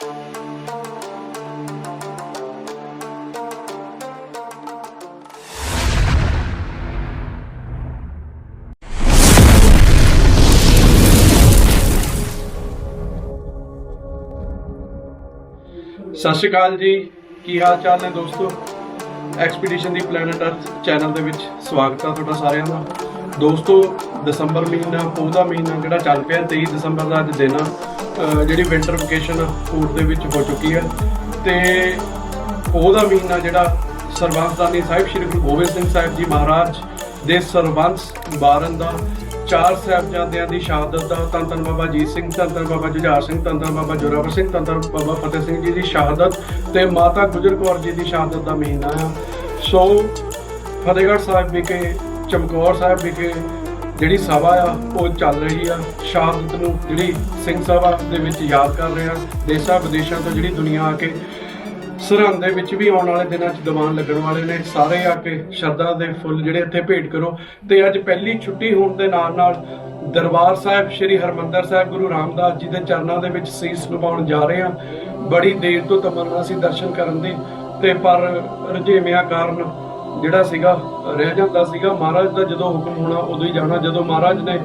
ਸਤਿ ਸ਼੍ਰੀ ਅਕਾਲ ਜੀ। ਕੀ ਹਾਲ ਚਾਲ ਨੇ ਦੋਸਤੋ? ਐਕਸਪੀਡੀਸ਼ਨ ਦੀ ਪਲੈਨਟ ਅਰਥ ਚੈਨਲ ਦੇ ਵਿੱਚ ਸਵਾਗਤ ਆ ਤੁਹਾਡਾ ਸਾਰਿਆਂ ਦਾ। ਦੋਸਤੋ, ਦਸੰਬਰ ਮਹੀਨਾ ਪੋਹ ਮਹੀਨਾ ਜਿਹੜਾ ਚੱਲ ਪਿਆ 23 ਦਸੰਬਰ ਦਾ ਅੱਜ ਦਿਨ ਆ। ਜਿਹੜੀ ਵਿੰਟਰ ਵਕੇਸ਼ਨ ਪੂਰ ਦੇ ਵਿੱਚ ਹੋ ਚੁੱਕੀ ਹੈ। ਤੇ ਉਹਦਾ ਮਹੀਨਾ ਜਿਹੜਾ ਸਰਬੰਸਦਾਨੀ ਸਾਹਿਬ ਸ੍ਰੀ ਗੁਰੂ ਗੋਬਿੰਦ ਸਿੰਘ ਸਾਹਿਬ ਜੀ ਮਹਾਰਾਜ ਦੇ ਸਰਬੰਸ ਬਾਰਨ ਦਾ, ਚਾਰ ਸਾਹਿਬਜ਼ਾਦਿਆਂ ਦੀ ਸ਼ਹਾਦਤ ਦਾ ਧੰਨ ਧੰਨ ਬਾਬਾ ਜੀਤ ਸਿੰਘ ਧੰਨ ਧੰਨ ਬਾਬਾ ਜੁਝਾਰ ਸਿੰਘ ਧੰਨ ਧੰਨ ਬਾਬਾ ਜੋਰਾਵਰ ਸਿੰਘ ਧੰਨ ਧੰਨ ਬਾਬਾ ਫਤਿਹ ਸਿੰਘ ਜੀ ਦੀ ਸ਼ਹਾਦਤ ਤੇ ਮਾਤਾ ਗੁਜਰ ਕੌਰ ਜੀ ਦੀ ਸ਼ਹਾਦਤ ਦਾ ਮਹੀਨਾ ਆ। ਸੋ ਫਤਿਹਗੜ੍ਹ ਸਾਹਿਬ ਵਿਖੇ, ਚਮਕੌਰ ਸਾਹਿਬ ਵਿਖੇ ਜਿਹੜੀ ਸਭਾ ਆ, ਉਹ ਚੱਲ ਰਹੀ ਆ। ਸ਼ਹਾਦਤ ਨੂੰ ਜਿਹੜੀ ਸਿੰਘ ਸਭਾ ਦੇ ਵਿੱਚ ਯਾਦ ਕਰ ਰਹੇ ਆ। ਦੇਸ਼ਾਂ ਵਿਦੇਸ਼ਾਂ ਤੋਂ ਜਿਹੜੀ ਦੁਨੀਆ ਆ ਕੇ ਸਰਹੰਦ ਦੇ ਵਿੱਚ ਵੀ ਆਉਣ ਵਾਲੇ ਦਿਨਾਂ 'ਚ ਦੀਵਾਨ ਲੱਗਣ ਵਾਲੇ ਨੇ। ਸਾਰੇ ਆ ਕੇ ਸ਼ਰਧਾ ਦੇ ਫੁੱਲ ਜਿਹੜੇ ਇੱਥੇ ਭੇਟ ਕਰੋ। ਤੇ ਅੱਜ ਪਹਿਲੀ ਛੁੱਟੀ ਹੋਣ ਦੇ ਨਾਲ ਨਾਲ ਦਰਬਾਰ ਸਾਹਿਬ, ਸ੍ਰੀ ਹਰਮੰਦਰ ਸਾਹਿਬ, ਗੁਰੂ ਰਾਮਦਾਸ ਜੀ ਦੇ ਚਰਨਾਂ ਦੇ ਵਿੱਚ ਸੀਸ ਨਿਵਾਉਣ ਜਾ ਰਹੇ ਹਾਂ ਬੜੀ ਦੇਰ ਤੋਂ ਤਮੰਨਾ ਸੀ ਦਰਸ਼ਨ ਕਰਨ ਦੀ। ਤੇ ਪਰ ਰੁਝੇਵਿਆਂ ਕਾਰਨ ਜਿਹੜਾ ਸੀਗਾ, ਰਹਿ ਜਾਂਦਾ ਸੀਗਾ, ਮਹਾਰਾਜ ਦਾ ਜਦੋਂ ਹੁਕਮ ਹੋਣਾ, ਉਦੋਂ ਹੀ ਜਾਣਾ, ਜਦੋਂ ਮਹਾਰਾਜ ਨੇ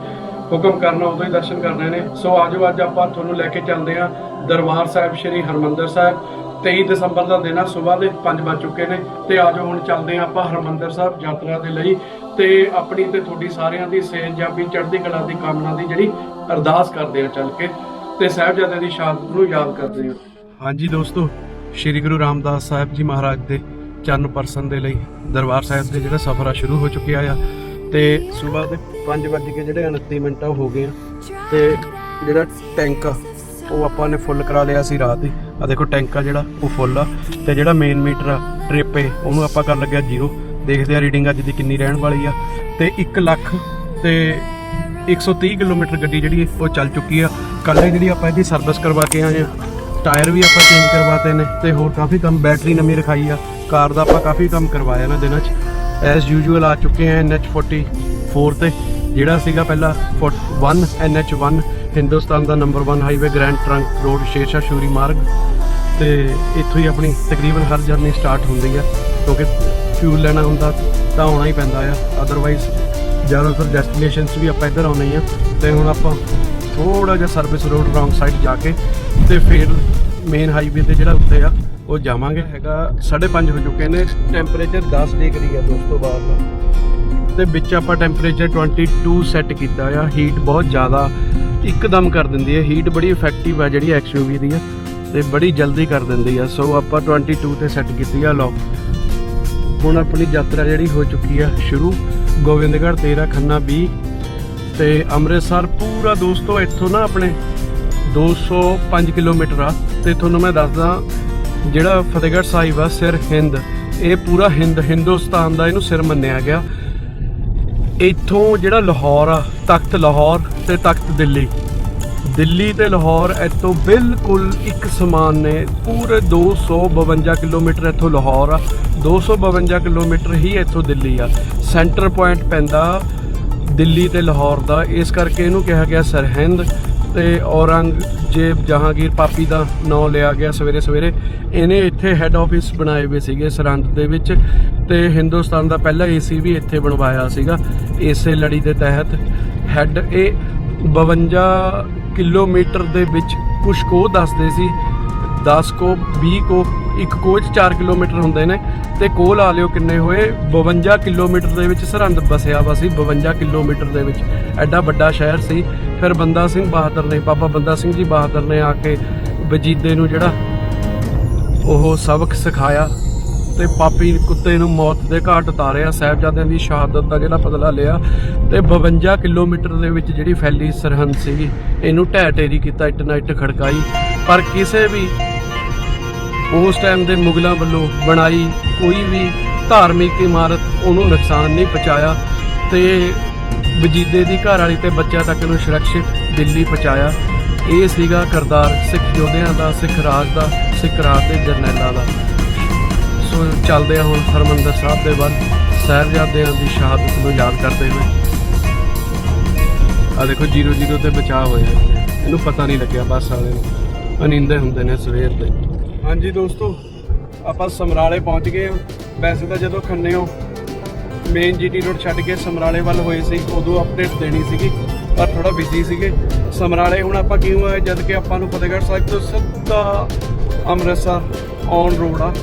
ਹੁਕਮ ਕਰਨਾ, ਉਦੋਂ ਹੀ ਦਰਸ਼ਨ ਕਰਨੇ ਨੇ। ਸੋ ਆਜੋ ਅੱਜ ਆਪਾਂ ਤੁਹਾਨੂੰ ਲੈ ਕੇ ਚੱਲਦੇ ਹਾਂ ਦਰਬਾਰ ਸਾਹਿਬ, ਸ੍ਰੀ ਹਰਮੰਦਰ ਸਾਹਿਬ। 23 ਦਸੰਬਰ ਦਾ ਦਿਨ ਆ, ਸਵੇਰ ਦੇ 5 ਵੱਜ ਚੁੱਕੇ ਨੇ। ਤੇ ਆਜੋ ਹੁਣ ਚੱਲਦੇ ਹਾਂ ਆਪਾਂ ਹਰਮੰਦਰ ਸਾਹਿਬ ਯਾਤਰਾ ਦੇ ਲਈ। ਤੇ ਆਪਣੀ ਤੇ ਤੁਹਾਡੀ ਸਾਰਿਆਂ ਦੀ ਸੇਜਜਾਬੀ ਚੜ੍ਹਦੀ ਕਲਾ ਦੀ, ਕਾਮਨਾ ਦੀ ਜਿਹੜੀ ਅਰਦਾਸ ਕਰਦੇ ਆ ਚੱਲ ਕੇ। ਤੇ ਸਾਹਿਬਜ਼ਾਦਿਆਂ ਦੀ ਸ਼ਹਾਦਤ ਨੂੰ ਯਾਦ ਕਰਦੇ ਆ ਹਾਂਜੀ ਦੋਸਤੋ, ਸ੍ਰੀ ਗੁਰੂ ਰਾਮਦਾਸ ਸਾਹਿਬ ਜੀ ਮਹਾਰਾਜ ਦੇ ਚਰਨ ਪਰਸਨ ਦੇ ਲਈ ਦਰਬਾਰ ਸਾਹਿਬ ਦੇ ਜਿਹੜਾ ਸਫ਼ਰ ਆ ਸ਼ੁਰੂ ਹੋ ਚੁੱਕਿਆ ਆ ਤੇ ਸਵੇਰ ਦੇ 5 ਵਜੇ ਕੇ ਜਿਹੜੇ 29 ਮਿੰਟ ਆ ਉਹ ਹੋ ਗਏ ਆ। ਤੇ ਜਿਹੜਾ ਟੈਂਕ ਆ, ਉਹ ਆਪਾਂ ਨੇ ਫੁੱਲ ਕਰਾ ਲਿਆ ਸੀ ਰਾਤ ਹੀ ਆ ਦੇਖੋ ਟੈਂਕ ਆ ਜਿਹੜਾ, ਉਹ ਫੁੱਲ ਆ। ਤੇ ਜਿਹੜਾ ਮੇਨ ਮੀਟਰ ਆ ਟ੍ਰਿਪ ਏ, ਉਹਨੂੰ ਆਪਾਂ ਕਰਨ ਲੱਗਿਆ ਜ਼ੀਰੋ ਦੇਖਦੇ ਆ ਰੀਡਿੰਗ ਅੱਜ ਦੀ ਕਿੰਨੀ ਰਹਿਣ ਵਾਲੀ ਆ। ਤੇ 1 ਲੱਖ ਤੇ 130 ਕਿਲੋਮੀਟਰ ਗੱਡੀ ਜਿਹੜੀ ਉਹ ਚੱਲ ਚੁੱਕੀ ਆ। ਕੱਲ੍ਹ ਜਿਹੜੀ ਆਪਾਂ ਇਹਦੀ ਸਰਵਿਸ ਕਰਵਾ ਕੇ ਆਏ ਆ, ਟਾਇਰ ਵੀ ਆਪਾਂ ਚੇਂਜ ਕਰਵਾਤੇ ਨੇ ਤੇ ਹੋਰ ਕਾਫੀ ਕੰਮ ਬੈਟਰੀ ਨਵੀਂ ਰਖਾਈ ਆ। ਕਾਰ ਦਾ ਆਪਾਂ ਕਾਫੀ ਕੰਮ ਕਰਵਾਇਆ ਨਾ ਦਿਨਾਂ 'ਚ। ਐਸ ਯੂਜੂਅਲ ਆ ਚੁੱਕੇ ਆ NH44 ਤੇ, ਜਿਹੜਾ ਸੀਗਾ ਪਹਿਲਾਂ 1 NH1 ਹਿੰਦੁਸਤਾਨ ਦਾ number 1 highway grand trunk road Shershah ਸ਼ੂਰੀ Marg ਤੇ ਇੱਥੋਂ ਹੀ ਆਪਣੀ ਤਕਰੀਬਨ ਹਰ ਜਰਨੀ ਸਟਾਰਟ ਹੁੰਦੀ ਆ, ਕਿਉਂਕਿ ਫਿਊਲ ਲੈਣਾ ਹੁੰਦਾ ਤਾਂ ਆਉਣਾ ਹੀ ਪੈਂਦਾ ਆ। ਅਦਰਵਾਈਜ਼ ਜ਼ਿਆਦਾਤਰ ਡੈਸਟੀਨੇਸ਼ਨਸ ਵੀ ਆਪਾਂ ਇੱਧਰ ਆਉਣੇ ਆ। ਤੇ ਹੁਣ ਆਪਾਂ ਥੋੜਾ ਜਿਹਾ ਸਰਵਿਸ ਰੋਡ ਰੌਂਗ ਸਾਈਡ ਜਾ ਕੇ ਤੇ ਫਿਰ ਮੇਨ ਹਾਈਵੇ ਤੇ ਜਿਹੜਾ ਉੱਤੇ ਆ ਉਹ ਜਾਵਾਂਗੇ ਹੈਗਾ 5:30 ਹੋ ਚੁੱਕੇ ਨੇ। ਟੈਂਪਰੇਚਰ 10 ਡਿਗਰੀ ਆ ਦੋਸਤੋ ਬਾਹਰ ਦਾ। ਤੇ ਵਿੱਚ ਆਪਾਂ ਟੈਂਪਰੇਚਰ 22 ਸੈੱਟ ਕੀਤਾ ਆ। ਹੀਟ ਬਹੁਤ ਜ਼ਿਆਦਾ ਇੱਕਦਮ ਕਰ ਦਿੰਦੀ ਹੈ ਹੀਟ ਬੜੀ ਇਫੈਕਟਿਵ ਆ ਜਿਹੜੀ ਐਕਸਯੂਵੀ ਦੀ ਆ ਤੇ ਬੜੀ ਜਲਦੀ ਕਰ ਦਿੰਦੀ ਆ। ਸੋ ਆਪਾਂ 22 ਤੇ ਸੈੱਟ ਕੀਤੀ ਆ ਲਓ ਹੁਣ ਆਪਣੀ ਯਾਤਰਾ ਜਿਹੜੀ ਹੋ ਚੁੱਕੀ ਆ ਸ਼ੁਰੂ। ਗੋਬਿੰਦਗੜ੍ਹ 13 ਖੰਨਾ 20 ਤੇ ਅੰਮ੍ਰਿਤਸਰ ਪੂਰਾ ਦੋਸਤੋ ਇੱਥੋਂ ਨਾ ਆਪਣੇ 205 ਕਿਲੋਮੀਟਰ ਆ। ਤੇ ਤੁਹਾਨੂੰ ਮੈਂ ਦੱਸਦਾ ਜਿਹੜਾ ਫਤਿਹਗੜ੍ਹ ਸਾਹਿਬ ਆ, ਸਿਰ ਹਿੰਦ, ਇਹ ਪੂਰਾ ਹਿੰਦ, ਹਿੰਦੁਸਤਾਨ ਦਾ ਇਹਨੂੰ ਸਿਰ ਮੰਨਿਆ ਗਿਆ। ਇੱਥੋਂ ਜਿਹੜਾ ਲਾਹੌਰ ਆ, ਤਖਤ ਲਾਹੌਰ ਤੇ ਤਖਤ ਦਿੱਲੀ। ਦਿੱਲੀ ਤੇ ਲਾਹੌਰ ਇੱਥੋਂ ਬਿਲਕੁਲ ਇੱਕ ਸਮਾਨ ਨੇ, ਪੂਰੇ 252 ਕਿਲੋਮੀਟਰ ਇੱਥੋਂ ਲਾਹੌਰ ਆ 252 ਕਿਲੋਮੀਟਰ ਹੀ ਇੱਥੋਂ ਦਿੱਲੀ ਆ। ਸੈਂਟਰ ਪੁਆਇੰਟ ਪੈਂਦਾ ਦਿੱਲੀ ਤੇ ਲਾਹੌਰ ਦਾ, ਇਸ ਕਰਕੇ ਇਹਨੂੰ ਕਿਹਾ ਗਿਆ ਸਰਹਿੰਦ ਤੇ ਔਰੰਗਜ਼ੇਬ ਜਹਾਂਗੀਰ ਪਾਪੀ ਦਾ ਨਾਂ ਲਿਆ ਗਿਆ ਸਵੇਰੇ ਸਵੇਰੇ। ਇਹਨੇ ਇੱਥੇ ਹੈੱਡ ਆਫਿਸ ਬਣਾਏ ਹੋਏ ਸੀਗੇ ਸਰਹੰਦ ਦੇ ਵਿੱਚ ਤੇ ਹਿੰਦੁਸਤਾਨ ਦਾ ਪਹਿਲਾ ਏਸੀ ਵੀ ਇੱਥੇ ਬਣਵਾਇਆ ਸੀਗਾ ਇਸੇ ਲੜੀ ਦੇ ਤਹਿਤ। ਹੈੱਡ ਇਹ 52 ਕਿਲੋਮੀਟਰ ਦੇ ਵਿੱਚ ਕੁਝ ਕੋ ਦੱਸਦੇ ਸੀ 10 ਕੋ 20 ਕੋ, ਇੱਕ ਕੋਚ 4 ਕਿਲੋਮੀਟਰ ਹੁੰਦੇ ਨੇ। ਤੇ ਕੋਲ ਆ ਲਿਓ ਕਿੰਨੇ ਹੋਏ? 52 ਕਿਲੋਮੀਟਰ ਦੇ ਵਿੱਚ ਸਰਹੰਦ ਬਸਿਆ ਵਾ ਸੀ 52 ਕਿਲੋਮੀਟਰ ਦੇ ਵਿੱਚ। ਐਡਾ ਵੱਡਾ ਸ਼ਹਿਰ ਸੀ। ਫਿਰ ਬੰਦਾ ਸਿੰਘ ਬਹਾਦਰ ਨੇ, ਬਾਬਾ ਬੰਦਾ ਸਿੰਘ ਜੀ ਬਹਾਦਰ ਨੇ ਆ ਕੇ ਵਜੀਦੇ ਨੂੰ ਜਿਹੜਾ ਉਹ ਸਬਕ ਸਿਖਾਇਆ ਤੇ ਪਾਪੀ ਕੁੱਤੇ ਨੂੰ ਮੌਤ ਦੇ ਘਾਟ ਉਤਾਰਿਆ, ਸਾਹਿਬਜ਼ਾਦਿਆਂ ਦੀ ਸ਼ਹਾਦਤ ਦਾ ਜਿਹੜਾ ਬਦਲਾ ਲਿਆ ਤੇ 52 ਕਿਲੋਮੀਟਰ ਦੇ ਵਿੱਚ ਜਿਹੜੀ ਫੈਲੀ ਸਰਹੰਦ ਸੀਗੀ, ਇਹਨੂੰ ਢਹਿ ਢੇਰੀ ਕੀਤਾ, ਇੱਟ ਨਾਲ ਇੱਟ ਖੜਕਾਈ। ਪਰ ਕਿਸੇ ਵੀ ਉਸ ਟਾਈਮ ਦੇ ਮੁਗਲਾਂ ਵੱਲੋਂ ਬਣਾਈ ਕੋਈ ਵੀ ਧਾਰਮਿਕ ਇਮਾਰਤ ਉਹਨੂੰ ਨੁਕਸਾਨ ਨਹੀਂ ਪਹੁੰਚਾਇਆ ਤੇ ਵਜੀਦੇ ਦੀ ਘਰ ਵਾਲੀ ਤੇ ਬੱਚਿਆਂ ਤੱਕ ਨੂੰ ਸੁਰੱਖਿਅਤ ਦਿੱਲੀ ਪਹੁੰਚਾਇਆ। ਇਹ ਸੀਗਾ ਕਰਤਾਰ ਸਿੱਖ ਯੋਧਿਆਂ ਦਾ, ਸਿੱਖ ਰਾਜ ਦਾ, ਸਿੱਖ ਰਾਜ ਦੇ ਜਰਨੈਲਾਂ ਦਾ। ਸੋ ਚੱਲਦੇ ਆ ਹੁਣ ਹਰਮੰਦਰ ਸਾਹਿਬ ਦੇ ਵੱਲ। ਸਾਹਿਬਜ਼ਾਦਿਆਂ ਦੀ ਸ਼ਹਾਦਤ ਨੂੰ ਯਾਦ ਕਰਦੇ ਹੋਏ। ਆ ਦੇਖੋ 00 ਤੇ ਬਚਾਅ ਹੋਇਆ। ਇਹਨੂੰ ਪਤਾ ਨਹੀਂ ਲੱਗਿਆ ਬਸ ਵਾਲੇ ਨੂੰ। ਅਨਿੰਦੇ ਹੁੰਦੇ ਨੇ ਸਵੇਰ ਦੇ। ਹਾਂਜੀ ਦੋਸਤੋ, ਆਪਾਂ ਸਮਰਾਲੇ ਪਹੁੰਚ ਗਏ ਹਾਂ। ਵੈਸੇ ਤਾਂ ਜਦੋਂ ਖੰਨਿਓ ਮੇਨ ਜੀਟੀ ਰੋਡ ਛੱਡ ਕੇ ਸਮਰਾਲੇ ਵੱਲ ਹੋਏ ਸੀ, ਉਦੋਂ ਅਪਡੇਟ ਦੇਣੀ ਸੀਗੀ, ਪਰ ਥੋੜਾ ਬਿਜ਼ੀ ਸੀਗੇ। ਸਮਰਾਲੇ ਹੁਣ ਆਪਾਂ ਕਿਉਂ ਆਏ? ਜਦ ਕਿ ਆਪਾਂ ਨੂੰ ਫਤਿਹਗੜ੍ਹ ਸਾਹਿਬ ਤੋਂ ਸਿੱਧਾ ਅੰਮ੍ਰਿਤਸਰ ਔਨ ਰੋਡ ਆ।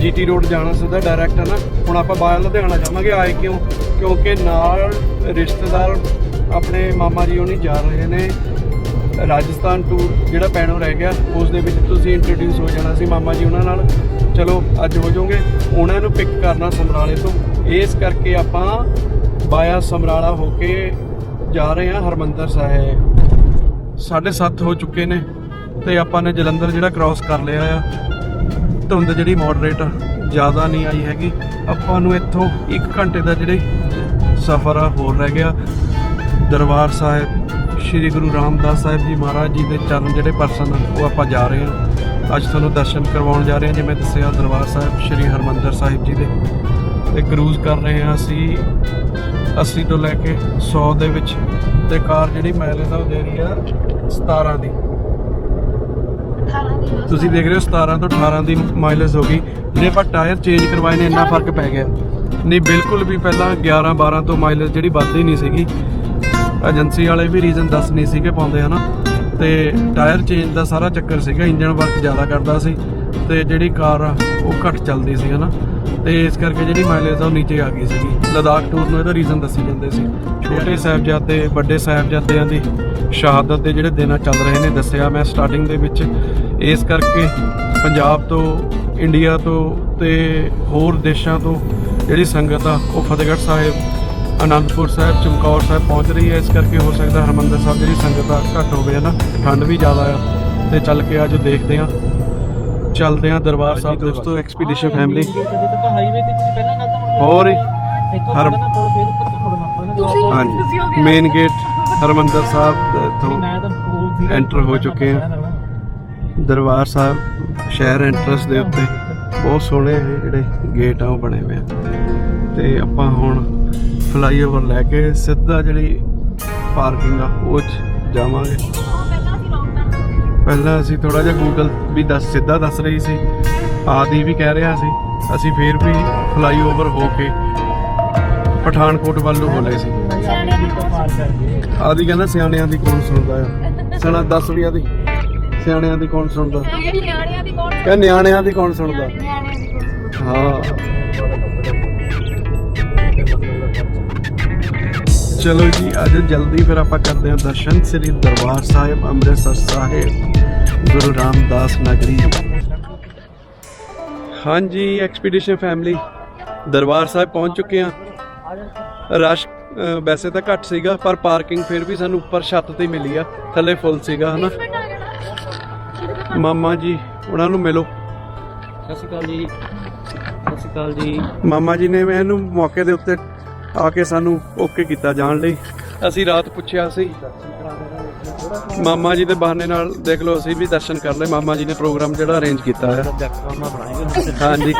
ਜੀਟੀ ਰੋਡ ਜਾਣਾ ਸਿੱਧਾ ਡਾਇਰੈਕਟ ਹੈ ਨਾ। ਹੁਣ ਆਪਾਂ ਬਾਹਰ ਲੁਧਿਆਣਾ ਜਾਵਾਂਗੇ। ਆਏ ਕਿਉਂ? ਕਿਉਂਕਿ ਨਾਲ ਰਿਸ਼ਤੇਦਾਰ ਆਪਣੇ ਮਾਮਾ ਜੀ ਹੋਣੀ ਜਾ ਰਹੇ ਨੇ। ਰਾਜਸਥਾਨ ਟੂਰ ਜਿਹੜਾ ਪੈਣੋ ਰਹਿ ਗਿਆ ਉਸ ਦੇ ਵਿੱਚ ਤੁਸੀਂ ਇੰਟਰੋਡਿਊਸ ਹੋ ਜਾਣਾ ਸੀ ਮਾਮਾ ਜੀ ਉਹਨਾਂ ਨਾਲ। ਚਲੋ, ਅੱਜ ਹੋ ਜਾਓਗੇ। ਉਹਨਾਂ ਨੂੰ ਪਿਕ ਕਰਨਾ ਸਮਰਾਲੇ ਤੋਂ। ਇਸ ਕਰਕੇ ਆਪਾਂ ਬਾਇਆ ਸਮਰਾਲਾ ਹੋ ਕੇ ਜਾ ਰਹੇ ਹਾਂ ਹਰਮੰਦਰ ਸਾਹਿਬ। 7:30 ਹੋ ਚੁੱਕੇ ਨੇ ਤੇ ਆਪਾਂ ਨੇ ਜਲੰਧਰ ਜਿਹੜਾ ਕ੍ਰਾਸ ਕਰ ਲਿਆ ਆ। ਧੁੰਦ ਜਿਹੜੀ ਮੋਡਰੇਟ ਜ਼ਿਆਦਾ ਨਹੀਂ ਆਈ ਹੈਗੀ। ਆਪਾਂ ਨੂੰ ਇੱਥੋਂ 1 ਘੰਟੇ ਦਾ ਜਿਹੜੇ ਸਫ਼ਰ ਆ, ਹੋਰ ਰਹਿ ਗਿਆ। ਦਰਬਾਰ ਸਾਹਿਬ ਸ੍ਰੀ ਗੁਰੂ ਰਾਮਦਾਸ ਸਾਹਿਬ ਜੀ ਮਹਾਰਾਜ ਜੀ ਦੇ ਚਰਨ ਜਿਹੜੇ ਪਰਸਨ ਉਹ ਆਪਾਂ ਜਾ ਰਹੇ ਹਾਂ। ਅੱਜ ਤੁਹਾਨੂੰ ਦਰਸ਼ਨ ਕਰਵਾਉਣ ਜਾ ਰਹੇ ਹਾਂ, ਜਿਵੇਂ ਦੱਸਿਆ ਦਰਬਾਰ ਸਾਹਿਬ ਸ੍ਰੀ ਹਰਮੰਦਰ ਸਾਹਿਬ ਜੀ ਦੇ। ਤੇ ਕਰੂਜ਼ ਕਰ ਰਹੇ ਹਾਂ ਅਸੀਂ 80 ਤੋਂ ਲੈ ਕੇ 100 ਦੇ ਵਿੱਚ। ਤੇ ਕਾਰ ਜਿਹੜੀ ਮਾਈਲੇਜ ਆ ਉਹ ਦੇ ਰਹੀ ਆ 17 ਦੀ। ਤੁਸੀਂ ਦੇਖ ਰਹੇ ਹੋ 17 ਤੋਂ 18 ਦੀ ਮਾਈਲੇਜ ਹੋ ਗਈ। ਜਿਹੜੇ ਆਪਾਂ ਟਾਇਰ ਚੇਂਜ ਕਰਵਾਏ ਨੇ, ਇੰਨਾ ਫ਼ਰਕ ਪੈ ਗਿਆ। ਨਹੀਂ, ਬਿਲਕੁਲ ਵੀ ਪਹਿਲਾਂ 11 12 ਤੋਂ ਮਾਈਲੇਜ ਜਿਹੜੀ ਵੱਧਦੀ ਨਹੀਂ ਸੀਗੀ। ਏਜੰਸੀ ਵਾਲੇ ਵੀ ਰੀਜ਼ਨ ਦੱਸ ਨਹੀਂ ਸੀਗੇ ਪਾਉਂਦੇ, ਹਨਾ? ਤੇ ਟਾਇਰ ਚੇਂਜ ਦਾ ਸਾਰਾ ਚੱਕਰ ਸੀਗਾ ਇੰਜਨ ਵਰਕ ਜ਼ਿਆਦਾ ਕਰਦਾ ਸੀ, ਤੇ ਜਿਹੜੀ ਕਾਰ ਆ, ਉਹ ਘੱਟ ਚੱਲਦੀ ਸੀ, ਹਨਾ? ਤੇ ਇਸ ਕਰਕੇ ਜਿਹੜੀ ਮਾਈਲੇਜ ਆ, ਉਹ ਨੀਚੇ ਆ ਗਈ ਸੀਗੀ। ਲਦਾਖ ਟੂਰ ਨੂੰ ਇਹਦਾ ਰੀਜ਼ਨ ਦੱਸੀ ਜਾਂਦੇ ਸੀ। ਛੋਟੇ ਸਾਹਿਬਜ਼ਾਦੇ, ਵੱਡੇ ਸਾਹਿਬਜ਼ਾਦਿਆਂ ਦੀ ਸ਼ਹਾਦਤ ਦੇ ਜਿਹੜੇ ਦਿਨ ਚੱਲ ਰਹੇ ਨੇ, ਦੱਸਿਆ ਮੈਂ ਸਟਾਰਟਿੰਗ ਦੇ ਵਿੱਚ। ਇਸ ਕਰਕੇ ਪੰਜਾਬ ਤੋਂ ਇੰਡੀਆ ਤੋਂ ਤੇ ਹੋਰ ਦੇਸ਼ਾਂ ਤੋਂ ਜਿਹੜੀ ਸੰਗਤ ਆ, ਉਹ ਫਤਿਹਗੜ੍ਹ ਸਾਹਿਬ ਅਨੰਦਪੁਰ ਸਾਹਿਬ, ਚਮਕੌਰ ਸਾਹਿਬ ਪਹੁੰਚ ਰਹੀ ਹੈ। ਇਸ ਕਰਕੇ ਹੋ ਸਕਦਾ ਹਰਮੰਦਰ ਸਾਹਿਬ ਜਿਹੜੀ ਸੰਗਤ ਆ ਘੱਟ ਹੋਵੇ ਨਾ? ਠੰਡ ਵੀ ਜ਼ਿਆਦਾ ਆ ਤੇ ਚੱਲ ਕੇ ਅੱਜ ਦੇਖਦੇ ਆ ਚੱਲਦੇ ਆ ਦਰਬਾਰ ਸਾਹਿਬ ਦੋਸਤੋ ਐਕਸਪੀਡੀਸ਼ਨ ਫੈਮਿਲੀ ਹੋਰ ਹਰ ਹਾਂਜੀ। ਮੇਨ ਗੇਟ ਹਰਮੰਦਰ ਸਾਹਿਬ ਤੋਂ ਐਂਟਰ ਹੋ ਚੁੱਕੇ ਆ ਦਰਬਾਰ ਸਾਹਿਬ, ਸ਼ਹਿਰ ਐਂਟਰੈਂਸ ਦੇ ਉੱਤੇ ਬਹੁਤ ਸੋਹਣੇ ਜਿਹੜੇ ਗੇਟ ਆ, ਉਹ ਬਣੇ ਹੋਏ ਆ। ਤੇ ਆਪਾਂ ਹੁਣ ਫਲਾਈਓਵਰ ਲੈ ਕੇ ਸਿੱਧਾ ਜਿਹੜੀ ਪਾਰਕਿੰਗ ਆ ਉਹ 'ਚ ਜਾਵਾਂਗੇ। ਪਹਿਲਾਂ ਅਸੀਂ ਥੋੜਾ ਜਿਹਾ ਗੂਗਲ ਵੀ ਦੱਸ ਸਿੱਧਾ ਦੱਸ ਰਹੀ ਸੀ। ਆਦੀ ਵੀ ਕਹਿ ਰਿਹਾ ਸੀ। ਅਸੀਂ ਫੇਰ ਵੀ ਫਲਾਈਓਵਰ ਹੋ ਕੇ ਪਠਾਨਕੋਟ ਵੱਲ ਨੂੰ ਬੋਲੇ ਸੀ। ਆਦੀ ਕਹਿੰਦਾ ਸਿਆਣਿਆਂ ਦੀ ਕੌਣ ਸੁਣਦਾ ਆ? ਸੁਣਾ 10 ਰੁਪਈਆ ਦੀ ਸਿਆਣਿਆਂ ਦੀ ਕੌਣ ਸੁਣਦਾ? ਕਹ ਨਿਆਣਿਆਂ ਦੀ ਕੌਣ ਸੁਣਦਾ? ਹਾਂ। ਚਲੋ ਜੀ ਅੱਜ ਜਲਦੀ ਫਿਰ ਆਪਾਂ ਕਰਦੇ ਹਾਂ ਦਰਸ਼ਨ। ਸ੍ਰੀ ਦਰਬਾਰ ਸਾਹਿਬ ਅੰਮ੍ਰਿਤਸਰ ਸਾਹਿਬ ਗੁਰੂ ਰਾਮਦਾਸ ਨਗਰੀ। ਹਾਂਜੀ ਐਕਸਪੀਡੀਸ਼ਨ ਫੈਮਿਲੀ ਦਰਬਾਰ ਸਾਹਿਬ ਪਹੁੰਚ ਚੁੱਕੇ ਹਾਂ। ਰਸ਼ ਵੈਸੇ ਤਾਂ ਘੱਟ ਸੀਗਾ ਪਰ ਪਾਰਕਿੰਗ ਫਿਰ ਵੀ ਸਾਨੂੰ ਉੱਪਰ ਛੱਤ ਤੇ ਮਿਲੀ ਆ ਥੱਲੇ ਫੁੱਲ ਸੀਗਾ ਹਨਾ? ਮਾਮਾ ਜੀ ਉਹਨਾਂ ਨੂੰ ਮਿਲੋ। ਸਤਿ ਸ਼੍ਰੀ ਅਕਾਲ ਜੀ। ਸਤਿ ਸ਼੍ਰੀ ਅਕਾਲ ਜੀ। ਮਾਮਾ ਜੀ ਨੇ ਮੈਨੂੰ ਮੌਕੇ ਦੇ ਉੱਤੇ ਆ ਕੇ ਸਾਨੂੰ ਓਕੇ ਕੀਤਾ ਜਾਣ ਲਈ। ਅਸੀਂ ਰਾਤ ਪੁੱਛਿਆ ਸੀ। ਮਾਮਾ ਜੀ ਦੇ ਬਹਾਨੇ ਨਾਲ ਦੇਖ ਲਓ ਅਸੀਂ ਵੀ ਦਰਸ਼ਨ ਕਰ ਲਏ। ਮਾਮਾ ਜੀ ਨੇ ਪ੍ਰੋਗਰਾਮ ਜਿਹੜਾ ਅਰੇਂਜ ਕੀਤਾ ਹੈ। ਹਾਂਜੀ।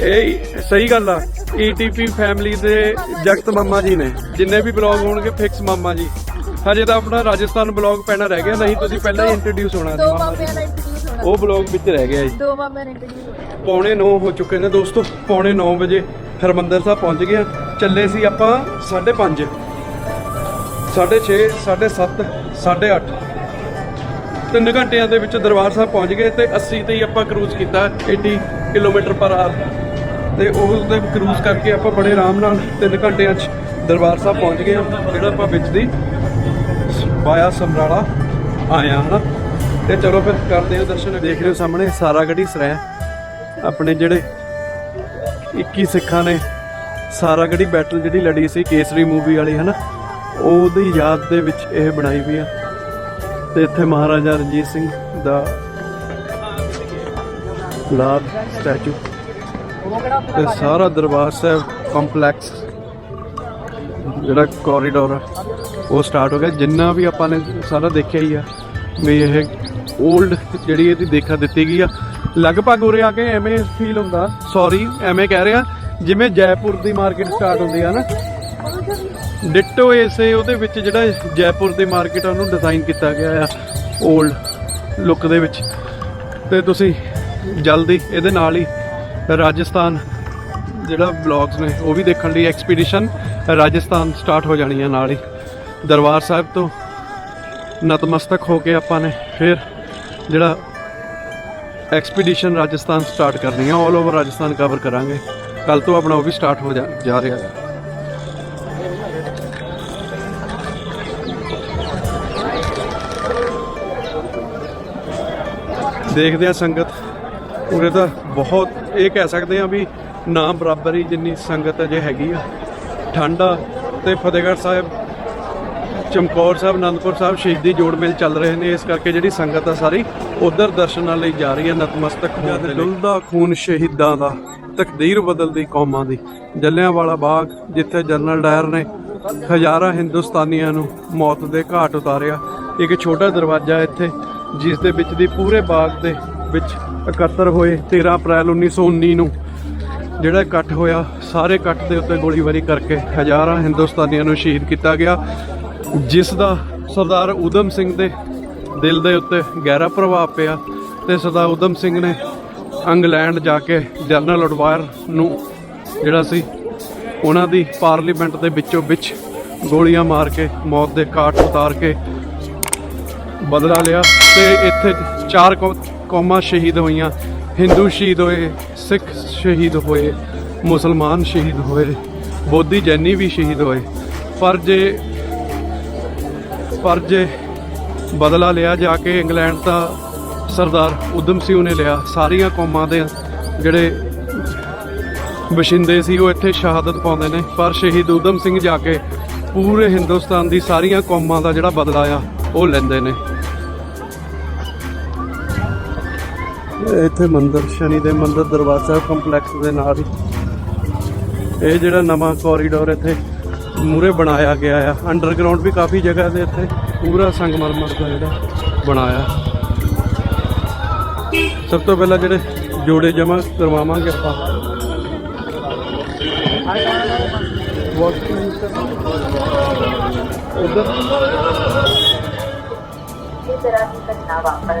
ਇਹ ਸਹੀ ਗੱਲ ਆ। ਈਟੀਪੀ ਫੈਮਿਲੀ ਦੇ ਜਗਤ ਮਾਮਾ ਜੀ ਨੇ। ਜਿੰਨੇ ਵੀ ਬਲੌਗ ਹੋਣਗੇ ਫਿਕਸ ਮਾਮਾ ਜੀ। ਹਜੇ ਤਾਂ ਆਪਣਾ ਰਾਜਸਥਾਨ ਬਲੌਗ ਪੈਣਾ ਰਹਿ ਗਿਆ। ਨਹੀਂ ਤੁਸੀਂ ਪਹਿਲਾਂ ਹੀ ਇੰਟਰੋਡਿਊਸ ਹੋਣਾ ਸੀ ਦੋ ਮਾਮਾ ਜੀ। ਉਹ ਬਲੌਗ ਵਿੱਚ ਰਹਿ ਗਿਆ ਜੀ। ਦੋ ਮਾਮਿਆਂ ਦਾ ਇੰਟਰਵਿਊ ਹੋਣਾ ਪੌਣੇ 9 ਹੋ ਚੁੱਕੇ ਨੇ ਦੋਸਤੋ। ਪੌਣੇ 9 ਵਜੇ ਹਰਮੰਦਰ ਸਾਹਿਬ ਪਹੁੰਚ ਗਏ ਹਾਂ। ਚੱਲੇ ਸੀ ਆਪਾਂ 5:30 6:30 7:30 8:30 ਤਿੰਨ ਘੰਟਿਆਂ ਦੇ ਵਿੱਚ ਦਰਬਾਰ ਸਾਹਿਬ ਪਹੁੰਚ ਗਏ ਤੇ 80 ਤੇ ਹੀ ਆਪਾਂ ਕਰੂਜ਼ ਕੀਤਾ 80 ਕਿਲੋਮੀਟਰ ਪਰ ਆਰ ਤੇ ਉਸ ਦੇ ਕਰੂਜ਼ ਕਰਕੇ ਆਪਾਂ ਬੜੇ ਆਰਾਮ ਨਾਲ ਤਿੰਨ ਘੰਟਿਆਂ 'ਚ ਦਰਬਾਰ ਸਾਹਿਬ ਪਹੁੰਚ ਗਏ ਹਾਂ ਜਿਹੜਾ ਆਪਾਂ ਵਿੱਚ ਦੀ ਬਾਇਆ ਸਮਰਾਲਾ ਆਇਆ ਹਨਾ? ਤੇ ਚਲੋ ਫਿਰ ਕਰਦੇ ਹਾਂ ਦਰਸ਼ਨ ਦੇਖ ਰਹੇ ਹੋ ਸਾਹਮਣੇ ਸਾਰਾ ਗੜੀ ਸਰਾਇਆ ਆਪਣੇ ਜਿਹੜੇ 21 ਸਿੱਖਾਂ ਨੇ ਸਾਰਾ ਗੜੀ ਬੈਟਲ ਜਿਹੜੀ ਲੜੀ ਸੀ, ਕੇਸਰੀ ਮੂਵੀ ਵਾਲੀ, ਹਨਾ, ਉਹਦੀ ਯਾਦ ਦੇ ਵਿੱਚ ਇਹ ਬਣਾਈ ਵੀ ਆ। ਤੇ ਇੱਥੇ ਮਹਾਰਾਜਾ ਰਣਜੀਤ ਸਿੰਘ ਦਾ ਲਾਲ ਸਟੈਚੂ ਤੇ ਸਾਰਾ ਦਰਬਾਰ ਸਾਹਿਬ ਕੰਪਲੈਕਸ ਜਿਹੜਾ ਕੋਰੀਡੋਰ ਆ, ਉਹ ਸਟਾਰਟ ਹੋ ਗਿਆ। ਜਿੰਨਾ ਵੀ ਆਪਾਂ ਨੇ ਸਾਰਾ ਦੇਖਿਆ ਹੀ ਆ, ਵੀ ਇਹ 올ਡ ਜਿਹੜੀ ਇਹਦੀ ਦੇਖਾ ਦਿੱਤੀ ਗਈ ਆ ਲਗਭਗ ਉਰੇ ਆ ਕੇ ਐਵੇਂ ਫੀਲ ਹੁੰਦਾ। ਸੌਰੀ ਐਵੇਂ ਕਹਿ ਰਿਹਾ। ਜਿਵੇਂ ਜੈਪੁਰ ਦੀ ਮਾਰਕੀਟ ਸਟਾਰਟ ਹੁੰਦੀ ਆ ਨਾ। ਡਿੱਟੋ ਇਸੇ ਉਹਦੇ ਵਿੱਚ ਜਿਹੜਾ ਜੈਪੁਰ ਦੀ ਮਾਰਕੀਟ ਆ, ਉਹਨੂੰ ਡਿਜ਼ਾਈਨ ਕੀਤਾ ਗਿਆ ਆ 올ਡ ਲੁੱਕ ਦੇ ਵਿੱਚ। ਤੇ ਤੁਸੀਂ ਜਲਦੀ ਇਹਦੇ ਨਾਲ ਹੀ ਰਾਜਸਥਾਨ ਜਿਹੜਾ ਵਲੌਗਸ ਨੇ, ਉਹ ਵੀ ਦੇਖਣ ਲਈ ਐਕਸਪੀਡੀਸ਼ਨ ਰਾਜਸਥਾਨ ਸਟਾਰਟ ਹੋ ਜਾਣੀ ਹੈ ਨਾਲ ਹੀ। ਦਰਬਾਰ ਸਾਹਿਬ ਤੋਂ ਨਤਮਸਤਕ ਹੋ ਕੇ ਆਪਾਂ ਨੇ ਫਿਰ ਜਿਹੜਾ ਐਕਸਪੀਡੀਸ਼ਨ ਰਾਜਸਥਾਨ ਸਟਾਰਟ ਕਰਨੀ ਹੈ ਆਲ ਓਵਰ ਰਾਜਸਥਾਨ ਕਵਰ ਕਰਾਂਗੇ। ਕੱਲ ਤੋਂ ਆਪਣਾ ਉਹ ਵੀ ਸਟਾਰਟ ਹੋ ਜਾ ਜਾ ਰਿਹਾ ਹੈ। ਦੇਖਦੇ ਆ ਸੰਗਤ। ਉਰੇ ਤਾਂ ਬਹੁਤ, ਇਹ ਕਹਿ ਸਕਦੇ ਆ ਵੀ ਨਾ ਬਰਾਬਰ ਹੀ ਜਿੰਨੀ ਸੰਗਤ ਅਜੇ ਹੈਗੀ ਆ। ਠੰਡ ਆ ਤੇ ਫਤਿਹਗੜ੍ਹ ਸਾਹਿਬ ਚਮਕੌਰ ਸਾਹਿਬ ਅਨੰਦਪੁਰ ਸਾਹਿਬ ਸ਼ਹੀਦੀ ਜੋੜ ਮੇਲ ਚੱਲ ਰਹੇ ਨੇ। ਇਸ ਕਰਕੇ ਜਿਹੜੀ ਸੰਗਤ ਆ ਸਾਰੀ ਉਧਰ ਦਰਸ਼ਨਾਂ ਲਈ ਜਾ ਰਹੀ ਹੈ ਨਤਮਸਤਕ ਹੋਣ ਦੇ ਲਈ। ਡੁੱਲਦਾ ਖੂਨ ਸ਼ਹੀਦਾਂ ਦਾ ਤਕਦੀਰ ਬਦਲਦੀ ਕੌਮਾਂ ਦੀ। ਜਲਿਆਂਵਾਲਾ ਬਾਗ ਜਿੱਥੇ ਜਨਰਲ ਡਾਇਰ ਨੇ ਹਜ਼ਾਰਾਂ ਹਿੰਦੁਸਤਾਨੀਆਂ ਨੂੰ ਮੌਤ ਦੇ ਘਾਟ ਉਤਾਰਿਆ। ਇੱਕ ਛੋਟਾ ਦਰਵਾਜ਼ਾ ਇੱਥੇ ਜਿਸ ਦੇ ਵਿੱਚ ਦੀ ਪੂਰੇ ਬਾਗ ਦੇ ਵਿੱਚ ਇਕੱਤਰ ਹੋਏ। 13 ਅਪ੍ਰੈਲ 1919 ਨੂੰ ਜਿਹੜਾ ਇਕੱਠ ਹੋਇਆ ਸਾਰੇ ਇਕੱਠ ਦੇ ਉੱਤੇ ਗੋਲੀਬਾਰੀ ਕਰਕੇ ਹਜ਼ਾਰਾਂ ਹਿੰਦੁਸਤਾਨੀਆਂ ਨੂੰ ਸ਼ਹੀਦ ਕੀਤਾ ਗਿਆ। ਜਿਸ ਦਾ ਸਰਦਾਰ ਊਧਮ ਸਿੰਘ ਦੇ ਦਿਲ ਦੇ ਉੱਤੇ ਗਹਿਰਾ ਪ੍ਰਭਾਵ ਪਿਆ ਤੇ ਸਰਦਾਰ ਊਧਮ ਸਿੰਘ ਨੇ ਇੰਗਲੈਂਡ ਜਾ ਕੇ ਜਨਰਲ ਅਡਵਾਇਰ ਨੂੰ ਜਿਹੜਾ ਸੀ, ਉਹਨਾਂ ਦੀ ਪਾਰਲੀਮੈਂਟ ਦੇ ਵਿੱਚੋਂ ਵਿੱਚ ਗੋਲੀਆਂ ਮਾਰ ਕੇ ਮੌਤ ਦੇ ਘਾਟ ਉਤਾਰ ਕੇ ਬਦਲਾ ਲਿਆ ਤੇ ਇੱਥੇ ਚਾਰ ਕੌ- ਕੌਮਾਂ ਸ਼ਹੀਦ ਹੋਈਆਂ। ਹਿੰਦੂ ਸ਼ਹੀਦ ਹੋਏ, ਸਿੱਖ ਸ਼ਹੀਦ ਹੋਏ, ਮੁਸਲਮਾਨ ਸ਼ਹੀਦ ਹੋਏ, ਬੋਧੀ ਜੈਨੀ ਵੀ ਸ਼ਹੀਦ ਹੋਏ। ਪਰ ਜੇ ਪਰ ਜੇ ਬਦਲਾ ਲਿਆ ਜਾ ਕੇ ਇੰਗਲੈਂਡ ਦਾ ਸਰਦਾਰ ਉਦਮ ਸਿੰਘ ਨੇ ਲਿਆ। ਸਾਰੀਆਂ ਕੌਮਾਂ ਦੇ ਜਿਹੜੇ ਵਸਿੰਦੇ ਸੀ, ਉਹ ਇੱਥੇ ਸ਼ਹਾਦਤ ਪਾਉਂਦੇ ਨੇ। ਪਰ ਸ਼ਹੀਦ ਉਦਮ ਸਿੰਘ ਜਾ ਕੇ ਪੂਰੇ ਹਿੰਦੁਸਤਾਨ ਦੀ ਸਾਰੀਆਂ ਕੌਮਾਂ ਦਾ ਜਿਹੜਾ ਬਦਲਾ ਆ, ਉਹ ਲੈਂਦੇ ਨੇ। ਇੱਥੇ ਮੰਦਰ, ਸ਼ਨੀ ਦੇ ਮੰਦਰ ਦਰਬਾਰ ਸਾਹਿਬ ਕੰਪਲੈਕਸ ਦੇ ਨਾਲ ਹੀ। ਇਹ ਜਿਹੜਾ ਨਵਾਂ ਕੋਰੀਡੋਰ ਇੱਥੇ ਮੂਰੇ ਬਣਾਇਆ ਗਿਆ ਆ। ਅੰਡਰਗਰਾਉਂਡ ਵੀ ਕਾਫੀ ਜਗ੍ਹਾ ਤੇ ਇੱਥੇ ਪੂਰਾ ਸੰਗਮਰਮਰ ਦਾ ਜਿਹੜਾ ਬਣਾਇਆ। ਸਭ ਤੋਂ ਪਹਿਲਾਂ ਜਿਹੜੇ ਜੋੜੇ ਜਮਾ ਕਰਵਾਵਾਂਗੇ ਆਪਾਂ। ਉਧਰ ਇਸ ਤਰ੍ਹਾਂ ਦੀ ਘਟਨਾ ਵਾਪਰ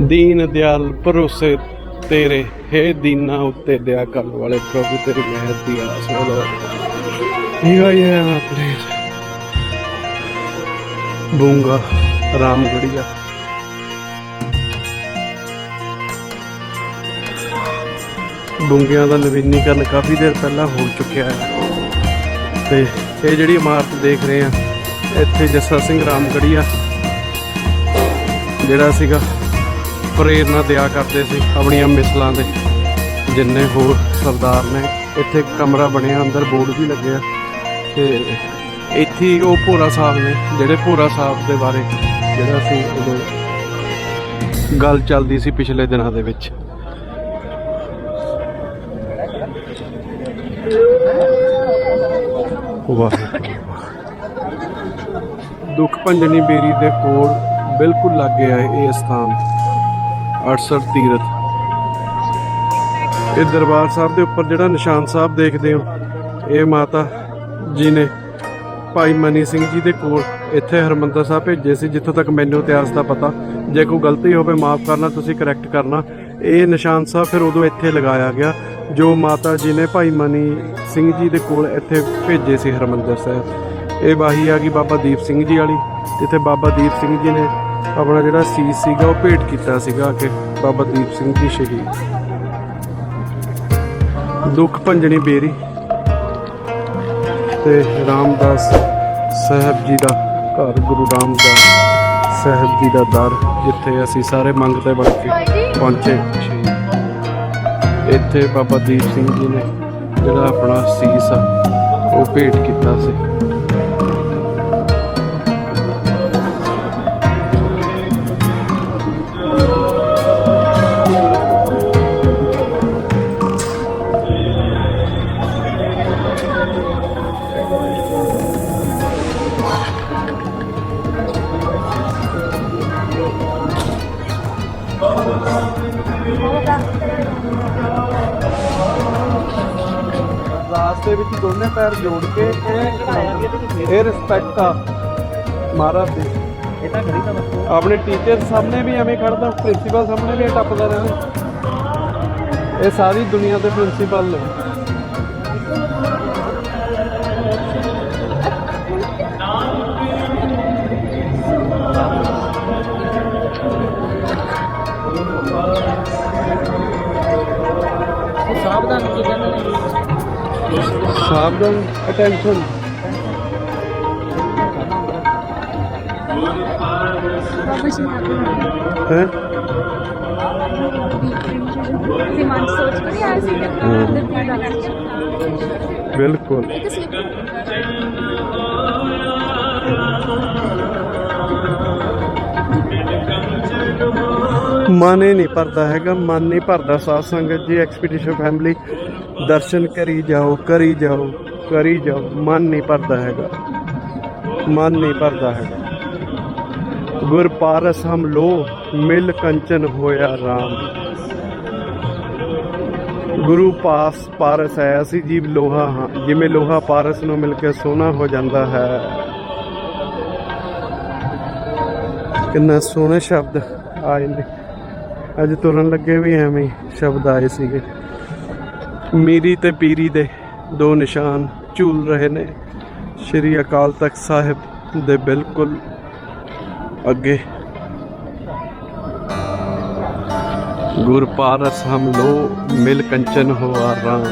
ਦੀਨ ਦਿਆਲ ਭਰੋਸੇ ਤੇਰੇ, ਹੈ ਦੀਨਾ ਉੱਤੇ ਦਿਆ ਕਰਨ ਵਾਲੇ ਪ੍ਰਭੂ, ਤੇਰੀ ਮਿਹਰ ਦੀ ਆਸ ਲਗਾ ਇਹ ਆਈ ਹੈ ਆਪਣੇ। ਬੂੰਗਾ, ਰਾਮਗੜੀਆ। ਬੁੰਗਿਆਂ ਦਾ ਨਵੀਨੀਕਰਨ ਕਾਫੀ ਦੇਰ ਪਹਿਲਾਂ ਹੋ ਚੁੱਕਿਆ ਹੈ। ਤੇ ਇਹ ਜਿਹੜੀ ਇਮਾਰਤ ਦੇਖ ਰਹੇ ਆ, ਇੱਥੇ ਜੱਸਾ ਸਿੰਘ ਰਾਮਗੜੀਆ ਜਿਹੜਾ ਸੀਗਾ, ਪ੍ਰੇਰਨਾ ਦਿਆ ਕਰਦੇ ਸੀ ਆਪਣੀਆਂ ਮਿਸਲਾਂ ਦੇ। ਜਿੰਨੇ ਹੋਰ ਸਰਦਾਰ ਨੇ, ਇੱਥੇ ਕਮਰਾ ਬਣਿਆ, ਅੰਦਰ ਬੋਰਡ ਵੀ ਲੱਗਿਆ। ਤੇ ਇੱਥੇ ਉਹ ਭੋਰਾ ਸਾਹਿਬ ਨੇ, ਜਿਹੜੇ ਭੋਰਾ ਸਾਹਿਬ ਦੇ ਬਾਰੇ ਜਿਹੜਾ ਸੀ ਉਦੋਂ ਗੱਲ ਚੱਲਦੀ ਸੀ ਪਿਛਲੇ ਦਿਨਾਂ ਦੇ ਵਿੱਚ। ਵਾਹਿਗੁਰੂ। ਦੁੱਖ ਭੰਜਨੀ ਬੇਰੀ ਦੇ ਕੋਲ ਬਿਲਕੁਲ ਲਾਗੇ ਹੈ ਇਹ ਸਥਾਨ 68 ਤੀਰਥ। ਇਹ ਦਰਬਾਰ ਸਾਹਿਬ ਦੇ ਉੱਪਰ ਜਿਹੜਾ ਨਿਸ਼ਾਨ ਸਾਹਿਬ ਦੇਖਦੇ ਹੋ, ਇਹ ਮਾਤਾ ਜੀ ਨੇ ਭਾਈ ਮਨੀ ਸਿੰਘ ਜੀ ਦੇ ਕੋਲ ਇੱਥੇ ਹਰਮੰਦਰ ਸਾਹਿਬ ਭੇਜੇ ਸੀ, ਜਿੱਥੋਂ ਤੱਕ ਮੈਨੂੰ ਇਤਿਹਾਸ ਦਾ ਪਤਾ। ਜੇ ਕੋਈ ਗਲਤੀ ਹੋਵੇ, ਮਾਫ ਕਰਨਾ, ਤੁਸੀਂ ਕਰੈਕਟ ਕਰਨਾ। ਇਹ ਨਿਸ਼ਾਨ ਸਾਹਿਬ ਫਿਰ ਉਦੋਂ ਇੱਥੇ ਲਗਾਇਆ ਗਿਆ, ਜੋ ਮਾਤਾ ਜੀ ਨੇ ਭਾਈ ਮਨੀ ਸਿੰਘ ਜੀ ਦੇ ਕੋਲ ਇੱਥੇ ਭੇਜੇ ਸੀ ਹਰਮੰਦਰ ਸਾਹਿਬ। ਇਹ ਬਾਹੀ ਆ ਗਈ ਬਾਬਾ ਦੀਪ ਸਿੰਘ ਜੀ ਵਾਲੀ, ਜਿੱਥੇ ਬਾਬਾ ਦੀਪ ਸਿੰਘ ਜੀ ਨੇ ਆਪਣਾ ਜਿਹੜਾ ਸੀਸ ਸੀਗਾ ਉਹ ਭੇਟ ਕੀਤਾ ਸੀਗਾ ਕਿ ਬਾਬਾ ਦੀਪ ਸਿੰਘ ਜੀ ਸ਼ਹੀਦ। ਦੁੱਖ ਭੰਜਣੀ ਬੇਰੀ ਤੇ ਰਾਮਦਾਸ ਸਾਹਿਬ ਜੀ ਦਾ ਘਰ, ਗੁਰੂ ਰਾਮਦਾਸ ਸਾਹਿਬ ਜੀ ਦਾ ਦਰ, ਜਿੱਥੇ ਅਸੀਂ ਸਾਰੇ ਮੰਗਤੇ ਬਣ ਕੇ ਪਹੁੰਚੇ। ਇੱਥੇ ਬਾਬਾ ਦੀਪ ਸਿੰਘ ਜੀ ਨੇ ਜਿਹੜਾ ਆਪਣਾ ਸੀਸ ਆ, ਉਹ ਭੇਟ ਕੀਤਾ ਸੀ। ਪੈਰ ਜੋੜ ਕੇ ਇਹ ਰਿਸਪੈਕਟ ਆ ਮਹਾਰਾਜ ਦੀ। ਇਹ ਤਾਂ ਤਾਂ ਬਸ ਆਪਣੇ ਟੀਚਰ ਸਾਹਮਣੇ ਵੀ ਐਵੇਂ ਖੜਦਾ ਪ੍ਰਿੰਸੀਪਲ ਸਾਹਮਣੇ ਵੀ ਇਹ ਟੱਪਦਾ ਰਹਿੰਦਾ। ਇਹ ਸਾਰੀ ਦੁਨੀਆ ਦੇ ਪ੍ਰਿੰਸੀਪਲ ਨੇ। ਅਟੈਂਸ਼ਨ ਹੈ ਦਿਮਾਗ ਸੋਚ ਕੇ ਨਹੀਂ ਸੀ ਬਿਲਕੁਲ ਮਨ ਹੀ ਨਹੀਂ ਭਰਦਾ ਹੈਗਾ ਮਨ ਨਹੀਂ ਭਰਦਾ ਸਾਧ ਸੰਗਤ ਜੀ ਐਕਸਪੀਡੀਸ਼ਨ ਫੈਮਿਲੀ ਦਰਸ਼ਨ ਕਰੀ ਜਾਓ ਕਰੀ ਜਾਓ ਕਰੀ ਜਾਓ ਮਨ ਨਹੀਂ ਭਰਦਾ ਹੈਗਾ। ਮਨ ਨਹੀਂ ਭਰਦਾ ਹੈਗਾ। ਗੁਰ ਪਾਰਸ ਹਮ ਲੋ ਮਿਲ ਕੰਚਨ ਹੋਇਆ RAM ਗੁਰੂ ਪਾਸ ਪਾਰਸ ਹੈ, ਅਸੀਂ ਜੀਵ ਲੋਹਾ ਹਾਂ। ਜਿਵੇਂ ਲੋਹਾ ਪਾਰਸ ਨੂੰ ਮਿਲ ਕੇ ਸੋਨਾ ਹੋ ਜਾਂਦਾ ਹੈ। ਕਿੰਨਾ ਸੋਹਣੇ ਸ਼ਬਦ ਆ ਜਾਂਦੇ। ਅੱਜ ਤੁਰਨ ਲੱਗੇ ਵੀ ਐਵੇਂ ਸ਼ਬਦ ਆਏ ਸੀਗੇ। ਮੀਰੀ ਤੇ ਪੀਰੀ ਦੇ ਦੋ ਨਿਸ਼ਾਨ। ਝੂਲ ਰਹੇ ਨੇ। ਸ਼੍ਰੀ ਅਕਾਲ ਤਖਤ ਸਾਹਿਬ ਦੇ ਬਿਲਕੁਲ ਅੱਗੇ। ਗੁਰਪਾਰਸ ਹਮ ਲੋ, ਮਿਲ ਕੰਚਨ ਹੋ ਰਾਮ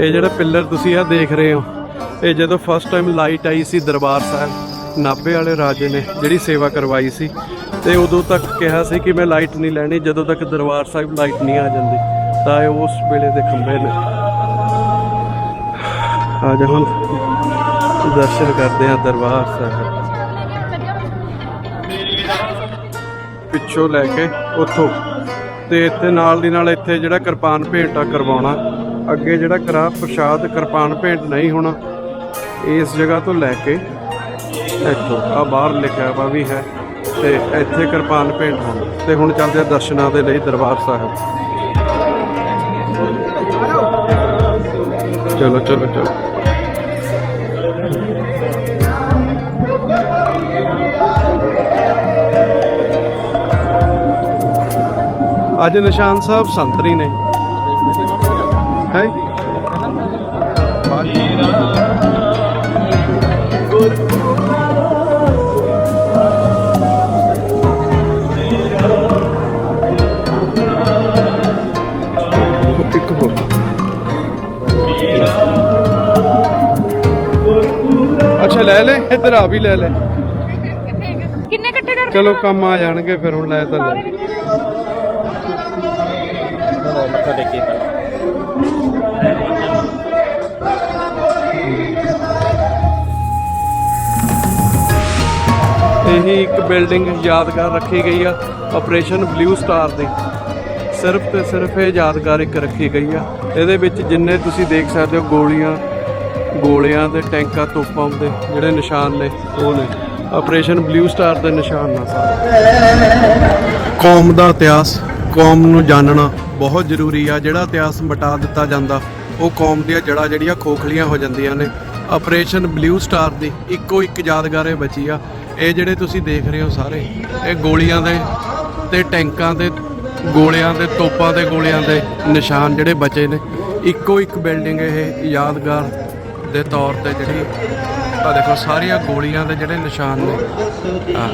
ਇਹ ਜਿਹੜਾ ਪਿੱਲਰ ਤੁਸੀਂ ਆ ਦੇਖ ਰਹੇ ਹੋ, ਇਹ ਜਦੋਂ ਫਸਟ ਟਾਈਮ ਲਾਈਟ ਆਈ ਸੀ ਦਰਬਾਰ ਸਾਹਿਬ, ਨਾਭੇ ਵਾਲੇ ਰਾਜੇ ਨੇ ਜਿਹੜੀ ਸੇਵਾ ਕਰਵਾਈ ਸੀ, ਤੇ ਉਦੋਂ ਤੱਕ ਕਿਹਾ ਸੀ ਕਿ ਮੈਂ ਲਾਈਟ ਨਹੀਂ ਲੈਣੀ, ਜਦੋਂ ਤੱਕ ਦਰਬਾਰ ਸਾਹਿਬ ਲਾਈਟ ਨਹੀਂ ਆ ਜਾਂਦੀ, ਤਾਂ ਇਹ ਉਸ ਵੇਲੇ ਦੇ ਖੰਭੇ ਨੇ। ਅੱਜ ਹੁਣ ਦਰਸ਼ਨ ਕਰਦੇ ਹਾਂ ਦਰਬਾਰ ਸਾਹਿਬ। ਪਿੱਛੋਂ ਲੈ ਕੇ ਉੱਥੋਂ। ਤੇ ਇੱਥੇ ਨਾਲ ਦੀ ਨਾਲ ਇੱਥੇ ਜਿਹੜਾ ਕਿਰਪਾਨ ਭੇਂਟ ਆ ਕਰਵਾਉਣਾ। ਅੱਗੇ ਜਿਹੜਾ ਕਰਾ ਪ੍ਰਸ਼ਾਦ ਕਿਰਪਾਨ ਭੇਂਟ ਨਹੀਂ ਹੋਣਾ, ਇਸ ਜਗ੍ਹਾ ਤੋਂ ਲੈ ਕੇ ਇੱਥੋਂ। ਆ ਬਾਹਰ ਲਿਖਿਆ ਵਾ ਵੀ ਹੈ, ਤੇ ਇੱਥੇ ਕਿਰਪਾਨ ਭੇਂਟ ਹੋਣਾ। ਤੇ ਹੁਣ ਚੱਲਦੇ ਆ ਦਰਸ਼ਨਾਂ ਦੇ ਲਈ ਦਰਬਾਰ ਸਾਹਿਬ। ਚਲੋ ਚਲੋ ਚਲੋ। ਅੱਜ ਨਿਸ਼ਾਨ ਸਾਹਿਬ ਸੰਤਰੀ ਨੇ। ਹੈ? ਇੱਕ ਹੋਰ। ਅੱਛਾ ਲੈ ਲੈ ਇੱਧਰ ਆ ਵੀ ਲੈ ਲੈ। ਕਿੰਨੇ ਇਕੱਠੇ ਕਰ ਚਲੋ ਕੰਮ ਆ ਜਾਣਗੇ ਫਿਰ ਹੁਣ ਲੈ ਤਾਂ ਲੈ। ਮੱਥਾ ਟੇਕੀ ਤਾਂ ਇਹ ਇੱਕ ਬਿਲਡਿੰਗ ਯਾਦਗਾਰ ਰੱਖੀ ਗਈ ਆ ਆਪਰੇਸ਼ਨ ਬਲੂ ਸਟਾਰ ਦੀ। ਸਿਰਫ ਤੇ ਸਿਰਫ ਇਹ ਯਾਦਗਾਰ ਇੱਕ ਰੱਖੀ ਗਈ ਆ। ਇਹਦੇ ਵਿੱਚ ਜਿੰਨੇ ਤੁਸੀਂ ਦੇਖ ਸਕਦੇ ਹੋ, ਗੋਲੀਆਂ, ਗੋਲਿਆਂ ਦੇ ਟੈਂਕਾਂ, ਤੋਪਾਂ ਦੇ ਜਿਹੜੇ ਨਿਸ਼ਾਨ ਨੇ, ਉਹ ਨੇ। ਆਪਰੇਸ਼ਨ ਬਲੂ ਸਟਾਰ ਦੇ ਨਿਸ਼ਾਨ ਨਾਲ ਸਾਰੇ। ਕੌਮ ਦਾ ਇਤਿਹਾਸ। ਕੌਮ ਨੂੰ ਜਾਣਨਾ ਬਹੁਤ ਜ਼ਰੂਰੀ ਆ, ਜਿਹੜਾ ਇਤਿਹਾਸ ਮਿਟਾ ਦਿੱਤਾ ਜਾਂਦਾ, ਉਹ ਕੌਮ ਦੀਆਂ ਜੜ੍ਹਾਂ ਜਿਹੜੀਆਂ ਖੋਖਲੀਆਂ ਹੋ ਜਾਂਦੀਆਂ ਨੇ। ਆਪਰੇਸ਼ਨ ਬਲੂ ਸਟਾਰ ਦੀ ਇੱਕੋ ਇੱਕ ਯਾਦਗਾਰ ਇਹ ਬਚੀ ਆ। ਇਹ ਜਿਹੜੇ ਤੁਸੀਂ ਦੇਖ ਰਹੇ ਹੋ ਸਾਰੇ, ਇਹ ਗੋਲੀਆਂ ਦੇ ਤੇ ਟੈਂਕਾਂ ਦੇ ਗੋਲਿਆਂ ਦੇ, ਤੋਪਾਂ ਦੇ ਗੋਲਿਆਂ ਦੇ ਨਿਸ਼ਾਨ ਜਿਹੜੇ ਬਚੇ ਨੇ। ਇੱਕੋ ਇੱਕ ਬਿਲਡਿੰਗ ਇਹ ਯਾਦਗਾਰ ਦੇ ਤੌਰ ਤੇ ਜਿਹੜੀ ਆ ਦੇਖੋ ਸਾਰੀਆਂ ਗੋਲੀਆਂ ਦੇ ਜਿਹੜੇ ਨਿਸ਼ਾਨ ਨੇ। ਹਾਂ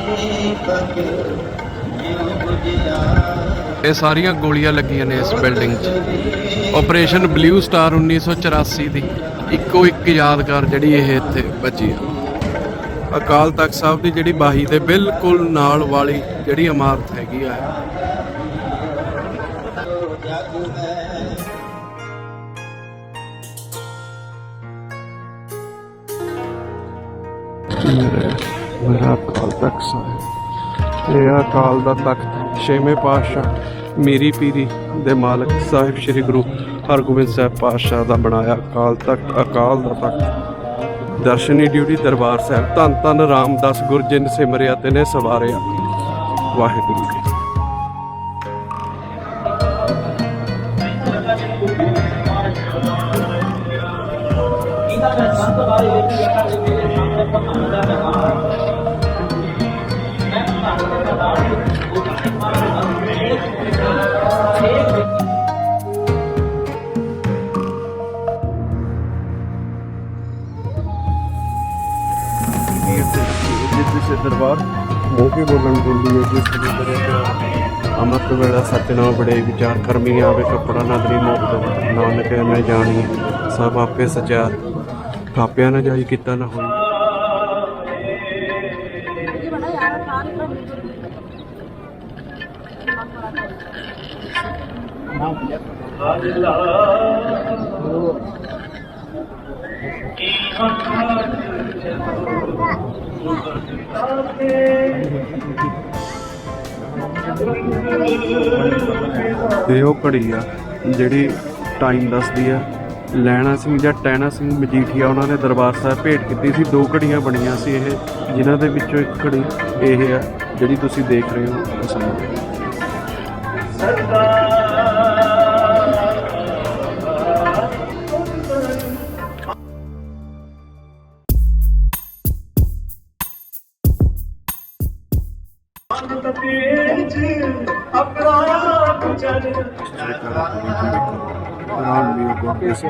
ਇਹ ਸਾਰੀਆਂ ਗੋਲੀਆਂ ਲੱਗੀਆਂ ਨੇ ਇਸ ਬਿਲਡਿੰਗ 'ਚ। ਆਪਰੇਸ਼ਨ ਬਲੂ ਸਟਾਰ 1984 ਦੀ ਇੱਕੋ ਇੱਕ ਯਾਦਗਾਰ ਜਿਹੜੀ ਇਹ ਇੱਥੇ ਬਚੀ ਆ। ਅਕਾਲ ਤਖਤ ਸਾਹਿਬ ਦੀ ਜਿਹੜੀ ਬਾਹੀ ਦੇ ਬਿਲਕੁਲ ਨਾਲ ਵਾਲੀ ਜਿਹੜੀ ਇਮਾਰਤ ਹੈਗੀ ਆ। ਮੇਰਾ ਅਕਾਲ ਤਖਤ ਸਾਹਿਬ। ਇਹ ਅਕਾਲ ਦਾ ਤਖਤ ਛੇਵੇਂ ਪਾਤਸ਼ਾਹ ਮੇਰੀ ਪੀਰੀ ਦੇ ਮਾਲਕ ਸਾਹਿਬ ਸ੍ਰੀ ਗੁਰੂ ਹਰਗੋਬਿੰਦ ਸਾਹਿਬ ਪਾਤਸ਼ਾਹ ਦਾ ਬਣਾਇਆ ਅਕਾਲ ਤਖਤ, ਅਕਾਲ ਦਾ ਤਖਤ। ਦਰਸ਼ਨੀ ਡਿਊਟੀ ਦਰਬਾਰ ਸਾਹਿਬ। ਧੰਨ ਧੰਨ ਰਾਮਦਾਸ ਗੁਰਜਨ ਸਿਮਰਿਆ ਤੇ ਨੇ ਸਵਾਰਿਆ। ਵਾਹਿਗੁਰੂ ਜੀ ਦਰਬਾਰ। ਮੋਕੇ ਬੋਲਣ ਬੋਲੀ ਹੈ ਜਿਸ ਦੇ ਕਰੇ ਅਮਰਤ ਵੇਲਾ ਸਤਿਨਾਮ ਬੜੇ ਵਿਚਾਰ ਕਰਮੀ ਆਵੇ ਕਪੜਾ ਨਦਰੀ ਮੋਕਤ ਨਾਨਕ ਮੈਂ ਜਾਣੀ ਸਭ ਆਪੇ ਸਚਾਰ ਕਾਪਿਆ ਨਾ ਜਾਈ ਕੀਤਾ ਨਾ ਹੋਈ। ਤੇ ਉਹ ਘੜੀ ਆ, ਜਿਹੜੀ ਟਾਈਮ ਦੱਸਦੀ ਆ, ਲੈਣਾ ਸਿੰਘ ਜਾਂ ਟੈਣਾ ਸਿੰਘ ਮਜੀਠੀਆ ਉਹਨਾਂ ਨੇ ਦਰਬਾਰ ਸਾਹਿਬ ਭੇਟ ਕੀਤੀ ਸੀ। ਦੋ ਘੜੀਆਂ ਬਣੀਆਂ ਸੀ ਇਹ, ਜਿਨ੍ਹਾਂ ਦੇ ਵਿੱਚੋਂ ਇੱਕ ਘੜੀ ਇਹ ਆ, ਜਿਹੜੀ ਤੁਸੀਂ ਦੇਖ ਰਹੇ ਹੋ। ਉਹ ਸਮਾਂ around me about this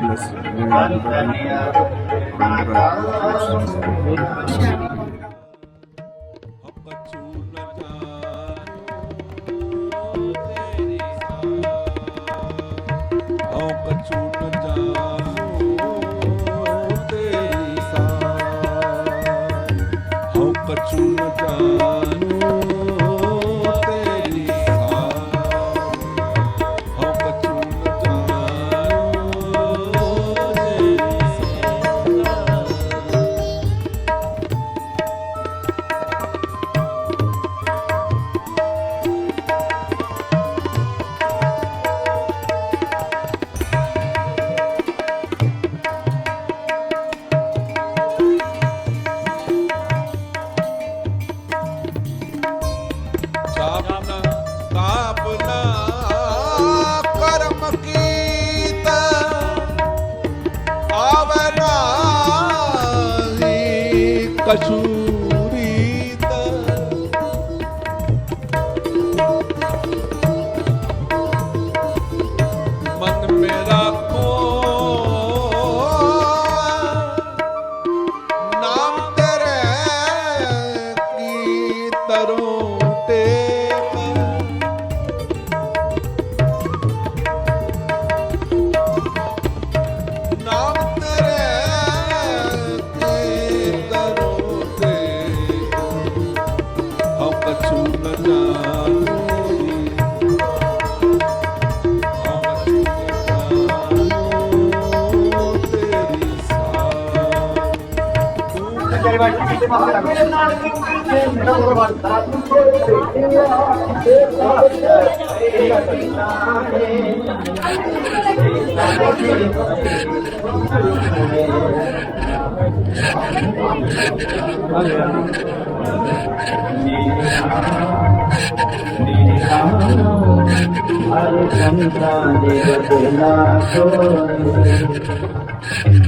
ਨਾਹੀ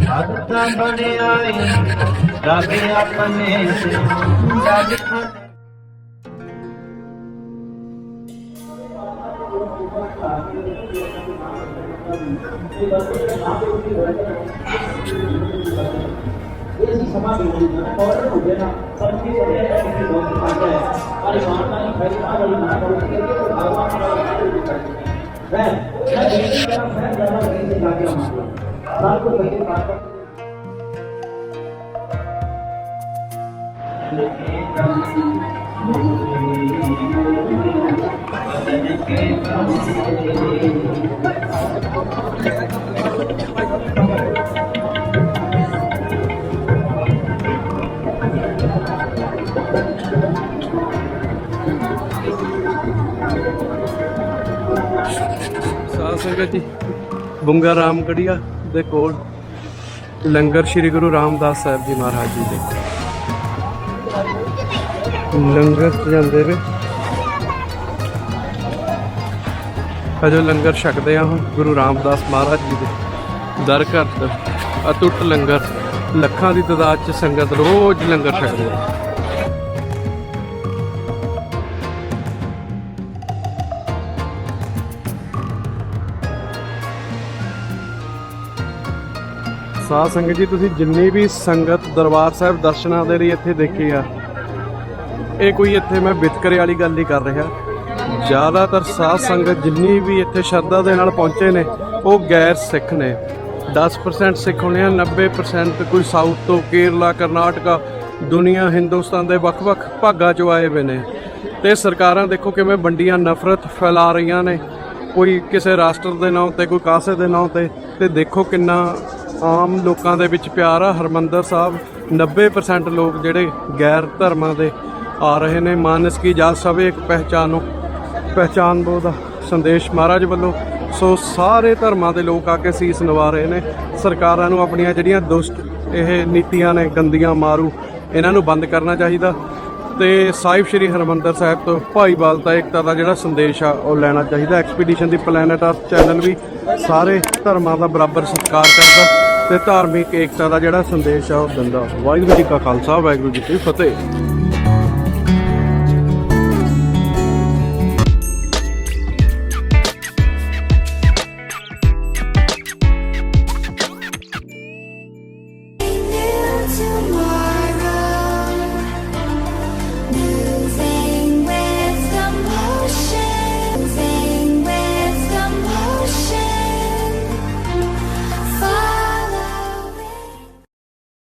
भक्त बने आए रागे अपने से रागे समाज और हो गया ना सब चीज़ हो गया किसी बहुत फ़ायदा है और मानना ही फैसला वाली माना करती है तो भगवान का वह मैं ज़्यादा कहीं से जाके हमारा साल को पहले बात ਸੰਗਤ ਜੀ, ਬੁੰਗਾ ਰਾਮਗੜੀਆ ਦੇ ਕੋਲ ਲੰਗਰ ਸ੍ਰੀ ਗੁਰੂ ਰਾਮਦਾਸ ਸਾਹਿਬ ਜੀ ਮਹਾਰਾਜ ਜੀ ਦੇ। ਲੰਗਰ ਜਾਂਦੇ ਨੇ। ਅਜੋ ਲੰਗਰ ਛਕਦੇ ਆ ਹੁਣ, ਗੁਰੂ ਰਾਮਦਾਸ ਮਹਾਰਾਜ ਜੀ ਦੇ। ਦਰ ਘਰ ਦਾ ਅਟੁੱਟ ਲੰਗਰ। ਲੱਖਾਂ ਦੀ ਤਾਦਾਦ ਚ ਸੰਗਤ ਰੋਜ਼ ਲੰਗਰ ਛਕਦੇ ਆ। ਸਾਧ ਸੰਗਤ ਜੀ, ਤੁਸੀਂ ਜਿੰਨੀ ਵੀ ਸੰਗਤ ਦਰਬਾਰ ਸਾਹਿਬ ਦਰਸ਼ਨਾਂ ਦੇ ਲਈ ਇੱਥੇ ਦੇਖੀ ਆ ਇਹ ਕੋਈ ਇੱਥੇ ਮੈਂ ਵਿਤਕਰੇ ਵਾਲੀ ਗੱਲ ਨਹੀਂ ਕਰ ਰਿਹਾ। ਜ਼ਿਆਦਾਤਰ ਸਾਧ ਸੰਗਤ ਜਿੰਨੀ ਵੀ ਇੱਥੇ ਸ਼ਰਧਾ ਦੇ ਨਾਲ ਪਹੁੰਚੇ ਨੇ, ਉਹ ਗੈਰ ਸਿੱਖ ਨੇ। 10% ਸਿੱਖ ਹੋਣੇ ਆ 90% ਕੋਈ ਸਾਊਥ ਤੋਂ ਕੇਰਲਾ, ਕਰਨਾਟਕਾ, ਦੁਨੀਆ, ਹਿੰਦੁਸਤਾਨ ਦੇ ਵੱਖ-ਵੱਖ ਭਾਗਾਂ ਚੋਂ ਆਏ ਹੋਏ ਨੇ। ਤੇ ਸਰਕਾਰਾਂ ਦੇਖੋ ਕਿਵੇਂ ਵੰਡੀਆਂ ਨਫ਼ਰਤ ਫੈਲਾ ਰਹੀਆਂ ਨੇ। ਕੋਈ ਕਿਸੇ ਰਾਸ਼ਟਰ ਦੇ ਨਾਂ ਤੇ, ਕੋਈ ਕਾਸੇ ਦੇ ਨਾਂ ਤੇ। ਤੇ ਦੇਖੋ ਕਿੰਨਾ ਆਮ ਲੋਕਾਂ ਦੇ ਵਿੱਚ ਪਿਆਰ ਆ। ਹਰਮੰਦਰ ਸਾਹਿਬ 90% ਲੋਕ ਜਿਹੜੇ ਗੈਰ ਧਰਮਾਂ ਦੇ ਆ ਰਹੇ ਨੇ ਮਾਨਸ ਕੀ ਜਾਤ ਸਭ ਇੱਕ ਪਹਿਚਾਨੋ ਪਹਿਚਾਨ ਬੋ ਦਾ ਸੰਦੇਸ਼। ਮਹਾਰਾਜ ਵੱਲੋਂ ਸੋ ਸਾਰੇ ਧਰਮਾਂ ਦੇ ਲੋਕ ਆ ਕੇ ਸੀਸ ਨਵਾ ਰਹੇ ਨੇ। ਸਰਕਾਰਾਂ ਨੂੰ ਆਪਣੀਆਂ ਜਿਹੜੀਆਂ ਦੁਸ਼ਟ ਇਹ ਨੀਤੀਆਂ ਨੇ, ਗੰਦੀਆਂ ਮਾਰੂ, ਇਹਨਾਂ ਨੂੰ ਬੰਦ ਕਰਨਾ ਚਾਹੀਦਾ। ਤੇ ਸਾਹਿਬ ਸ੍ਰੀ ਹਰਮੰਦਰ ਸਾਹਿਬ ਤੋਂ ਭਾਈਵਾਲਤਾ ਏਕਤਾ ਦਾ ਜਿਹੜਾ ਸੰਦੇਸ਼ ਆ, ਉਹ ਲੈਣਾ ਚਾਹੀਦਾ। ਐਕਸਪੀਡੀਸ਼ਨ ਦੀ ਪਲੈਨਟ ਆ, ਚੈਨਲ ਵੀ ਸਾਰੇ ਧਰਮਾਂ ਦਾ ਬਰਾਬਰ ਸਤਿਕਾਰ ਕਰਦਾ ਤੇ ਧਾਰਮਿਕ ਏਕਤਾ ਦਾ ਜਿਹੜਾ ਸੰਦੇਸ਼ ਆ, ਉਹ ਦਿੰਦਾ। ਵਾਹਿਗੁਰੂ ਜੀ ਕਾ ਖਾਲਸਾ, ਵਾਹਿਗੁਰੂ ਜੀ ਕੀ ਫਤਿਹ।